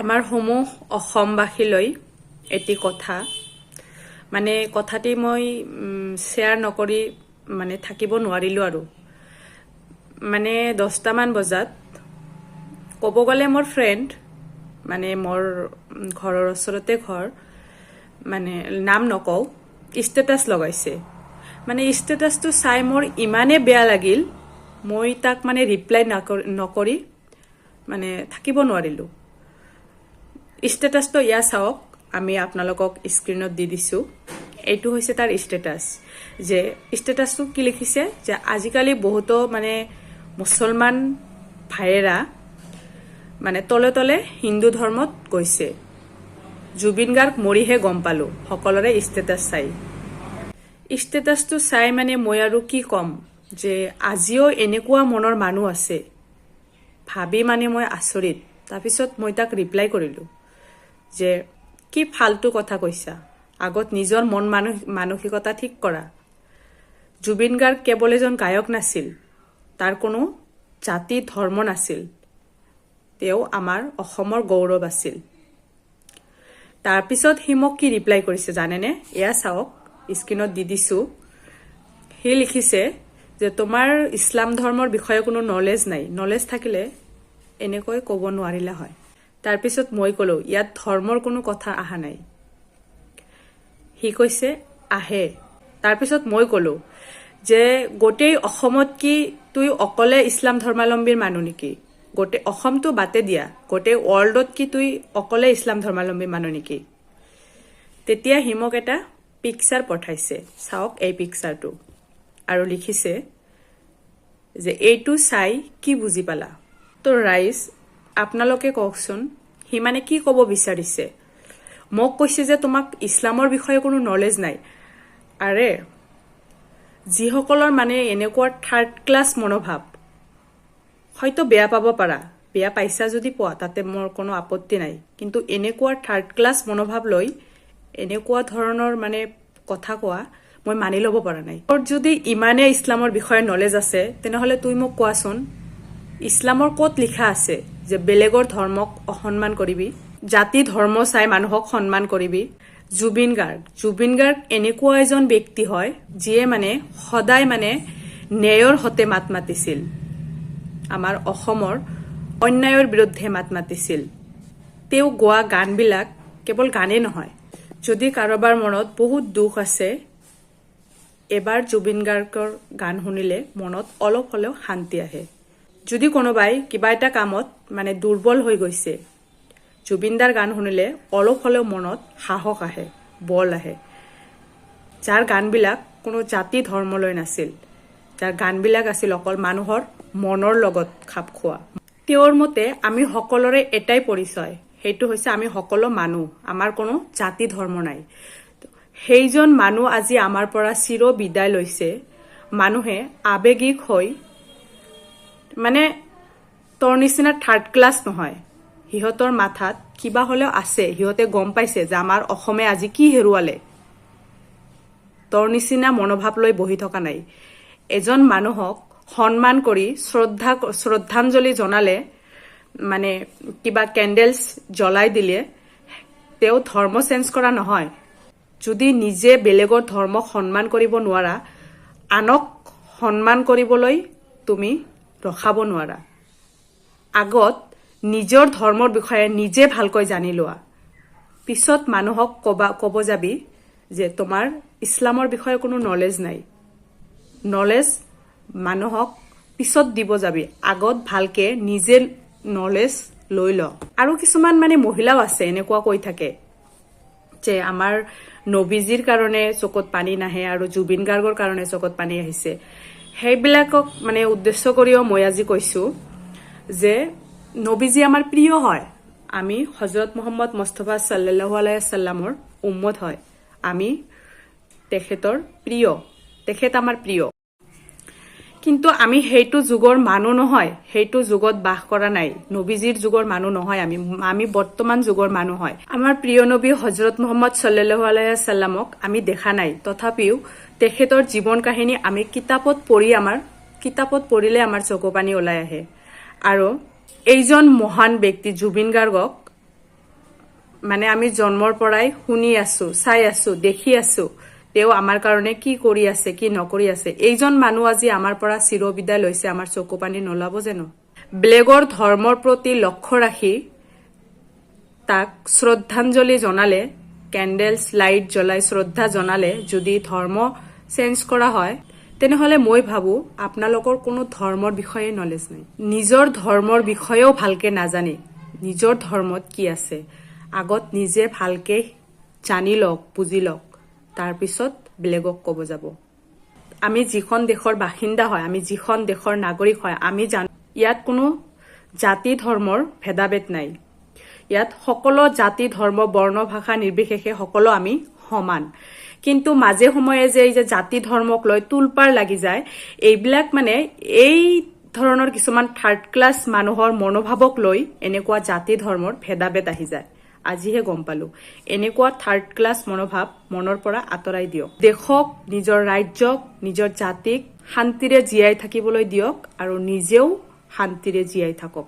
আমাৰ সমূহ অসমবাসীলৈ এটি কথা। মানে কথাটি মই শ্বেয়াৰ নকৰি মানে থাকিব নোৱাৰিলোঁ আৰু। মানে দহটামান বজাত ক'ব গ'লে মোৰ ফ্ৰেণ্ড মানে মোৰ ঘৰৰ ওচৰতে ঘৰ মানে নাম নকওঁ ষ্টেটাছ লগাইছে। মানে ষ্টেটাছটো চাই মোৰ ইমানেই বেয়া লাগিল, মই তাক মানে ৰিপ্লাই নকৰি মানে থাকিব নোৱাৰিলোঁ। ষ্টেটাছটো ইয়া চাওক, আমি আপোনালোকক স্ক্ৰীণত দি দিছোঁ। এইটো হৈছে তাৰ ষ্টেটাছ যে ষ্টেটাছটো কি লিখিছে, যে আজিকালি বহুতো মানে মুছলমান ভাইয়েৰা মানে তলে তলে হিন্দু ধৰ্মত গৈছে। জুবিন গাৰ্গ, মৰিহে গম পালোঁ, সকলোৰে ষ্টেটাছ চাই। ষ্টেটাছটো চাই মানে মই আৰু কি ক'ম, যে আজিও এনেকুৱা মনৰ মানুহ আছে। ভাবি মানে মই আচৰিত, তাৰপিছত মই তাক ৰিপ্লাই কৰিলোঁ। যে, কি ফাল্টু কথা কৈছা? আগত নিজৰ মন মানসি- মানসিকতা ঠিক কৰা। জুবিন গাৰ্গ কেৱল এজন গায়ক নাছিল। তাৰ কোনো জাতি, ধৰ্ম নাছিল। তেওঁ আমাৰ অসমৰ গৌৰৱ আছিল। তাৰপিছত সি মোক কি ৰিপ্লাই কৰিছে জানেনে? এয়া চাওক, স্ক্ৰীণত দি দিছোঁ। সি লিখিছে যে, তোমাৰ ইছলাম ধৰ্মৰ বিষয়ে কোনো নলেজ নাই। নলেজ থাকিলে এনেকৈ ক'ব নোৱাৰিলা হয়। তাৰপিছত মই ক'লোঁ, ইয়াত ধৰ্মৰ কোনো কথা অহা নাই। সি কৈছে, আহে। তাৰপিছত মই ক'লোঁ যে, গোটেই অসমত কি তুই অকলে ইছলাম ধৰ্মাৱলম্বীৰ মানুহ নেকি? গোটেই অসমটো বাদে দিয়া। গোটেই ৱৰ্ল্ডত কি তুই অকলে ইছলাম ধৰ্মাৱলম্বী মানুহ নেকি? তেতিয়া সি মোক এটা পিকচাৰ পঠাইছে। চাওক এই পিকচাৰটো আৰু লিখিছে যে, এইটো চাই কি বুজি পালা? তো ৰাইজ, আপোনালোকে কওকচোন। সি মানে কি ক'ব বিচাৰিছে? মোক কৈছে যে তোমাক ইছলামৰ বিষয়ে কোনো নলেজ নাই। আৰে, যিসকলৰ মানে এনেকুৱা থাৰ্ড ক্লাছ মনোভাৱ, হয়তো বেয়া পাব পাৰা। বেয়া পাইছা যদি পোৱা, তাতে মোৰ কোনো আপত্তি নাই। কিন্তু এনেকুৱা থাৰ্ড ক্লাছ মনোভাৱ লৈ এনেকুৱা ধৰণৰ মানে কথা কোৱা মই মানি ল'ব পৰা নাই। তোৰ যদি ইমানে ইছলামৰ বিষয়ে নলেজ আছে, তেনেহ'লে তুই মোক কোৱাচোন, ইছলামৰ ক'ত লিখা আছে? যে বেলেগৰ ধৰ্মক অসন্মান কৰিবি, জাতি ধৰ্ম চাই মানুহক সন্মান কৰিবি। জুবিন গাৰ্গ জুবিন গাৰ্গ এনেকুৱা এজন ব্যক্তি হয়, যিয়ে মানে সদায় মানে ন্যায়ৰ হতে মাত মাতিছিল। আমাৰ অসমৰ অন্যায়ৰ বিৰুদ্ধে মাত মাতিছিল। তেওঁ গোৱা গানবিলাক কেৱল গানেই নহয়, যদি কাৰোবাৰ মনত বহুত দুখ আছে, এবাৰ জুবিন গাৰ্গৰ গান শুনিলে মনত অলপ হ'লেও শান্তি আহে। যদি কোনোবাই কিবা এটা কামত মানে দুৰ্বল হৈ গৈছে, জুবিনদাৰ গান শুনিলে অলপ হ'লেও মনত সাহস আহে, বল আহে। যাৰ গানবিলাক কোনো জাতি ধৰ্মলৈ নাছিল, যাৰ গানবিলাক আছিল অকল মানুহৰ মনৰ লগত খাপ খোৱা। তেওঁৰ মতে আমি সকলোৰে এটাই পৰিচয়, সেইটো হৈছে আমি সকলো মানুহ, আমাৰ কোনো জাতি ধৰ্ম নাই। সেইজন মানুহ আজি আমাৰ পৰা চিৰ বিদায় লৈছে। মানুহে আৱেগিক হৈ মানে তোৰ নিচিনা থাৰ্ড ক্লাছ নহয়। সিহঁতৰ মাথাত কিবা হ'লেও আছে, সিহঁতে গম পাইছে যে আমাৰ অসমে আজি কি হেৰুৱালে। তোৰ নিচিনা মনোভাৱ লৈ বহি থকা নাই। এজন মানুহক সন্মান কৰি শ্ৰদ্ধা, শ্ৰদ্ধাঞ্জলি জনালে মানে কিবা কেণ্ডেলছ জ্বলাই দিলে, তেওঁ ধৰ্ম চেঞ্জ কৰা নহয়। যদি নিজে বেলেগৰ ধৰ্মক সন্মান কৰিব নোৱাৰা, আনক সন্মান কৰিবলৈ তুমি ৰখাব নোৱাৰা। আগত নিজৰ ধৰ্মৰ বিষয়ে নিজে ভালকৈ জানি লোৱা। পিছত মানুহক কবা, ক'ব যাবি যে তোমাৰ ইছলামৰ বিষয়ে কোনো নলেজ নাই। নলেজ মানুহক পিছত দিব যাবি। আগত ভালকে নিজে নলেজ লৈ ল। আৰু কিছুমান মানে মহিলাও আছে, এনেকুৱা কৈ থাকে যে আমাৰ নবীজীৰ কাৰণে চকুত পানী নাহে আৰু জুবিন গাৰ্গৰ কাৰণে চকুত পানী আহিছে। সেইবিলাকক মানে উদ্দেশ্য কৰিও মই আজি কৈছোঁ যে নবীজী আমাৰ প্ৰিয় হয়। আমি হজৰত মহম্মদ মুস্তফা চাল্লাহ আলাইসাল্লামৰ উম্মত হয়। আমি তেখেতৰ প্ৰিয়, তেখেত আমাৰ প্ৰিয়। কিন্তু আমি সেইটো যুগৰ মানুহ নহয়, সেইটো যুগত বাস কৰা নাই। নবীজীৰ যুগৰ মানুহ নহয়, আমি আমি বৰ্তমান যুগৰ মানুহ হয়। আমাৰ প্ৰিয় নবী হজৰত মোহাম্মদ চল্লাহ আলাইসাল্লামক আমি দেখা নাই। তথাপিও তেখেতৰ জীৱন কাহিনী আমি কিতাপত পঢ়ি আমাৰ, কিতাপত পঢ়িলে আমাৰ চকু পানী ওলাই আহে। আৰু এইজন মহান ব্যক্তি জুবিন গাৰ্গক মানে আমি জন্মৰ পৰাই শুনি আছো, চাই আছো, দেখি আছো, তেওঁ আমাৰ কাৰণে কি কৰি আছে, কি নকৰি আছে। এইজন মানুহ আজি আমাৰ পৰা চিৰবিদায় লৈছে, আমাৰ চকু পানী নোলাব জানো? বেলেগৰ ধৰ্মৰ প্ৰতি লক্ষ্য ৰাখি তাক শ্ৰদ্ধাঞ্জলি জনালে কেণ্ডেলছ লাইট জ্বলাই শ্ৰদ্ধা জনালে, যদি ধৰ্ম চেঞ্জ কৰা হয়, তেনেহলে মই ভাবো আপোনালোকৰ কোনো ধৰ্মৰ বিষয়ে নলেজ নাই। নিজৰ ধৰ্মৰ বিষয়েও ভালকে নাজানে, নিজৰ ধৰ্মত কি আছে, আগত নিজে ভালকে জানি লওক, বুজি লওক তাৰপিছত বেলেগক ক'ব যাব। আমি যিখন দেশৰ বাসিন্দা হয়, আমি যিখন দেশৰ নাগৰিক হয়, আমি জানো, ইয়াত কোনো জাতি ধৰ্মৰ ভেদাভেদ নাই। ইয়াত সকলো জাতি, ধৰ্ম, বৰ্ণ, ভাষা নিৰ্বিশেষে সকলো আমি সমান। কিন্তু মাজে সময়ে যে এই যে জাতি ধৰ্মক লৈ তুলপাৰ লাগি যায়, এইবিলাক মানে এই ধৰণৰ কিছুমান থাৰ্ড ক্লাছ মানুহৰ মনোভাৱক লৈ এনেকুৱা জাতি ধৰ্মৰ ভেদাভেদ আহি যায়। আজিহে গম পালো। এনেকুৱা থাৰ্ড ক্লাছ মনোভাৱ মনৰ পৰা আঁতৰাই দিয়ক। দেশক, নিজৰ ৰাজ্যক, নিজৰ জাতিক শান্তিৰে জীয়াই থাকিবলৈ দিয়ক আৰু নিজেও শান্তিৰে জীয়াই থাকক।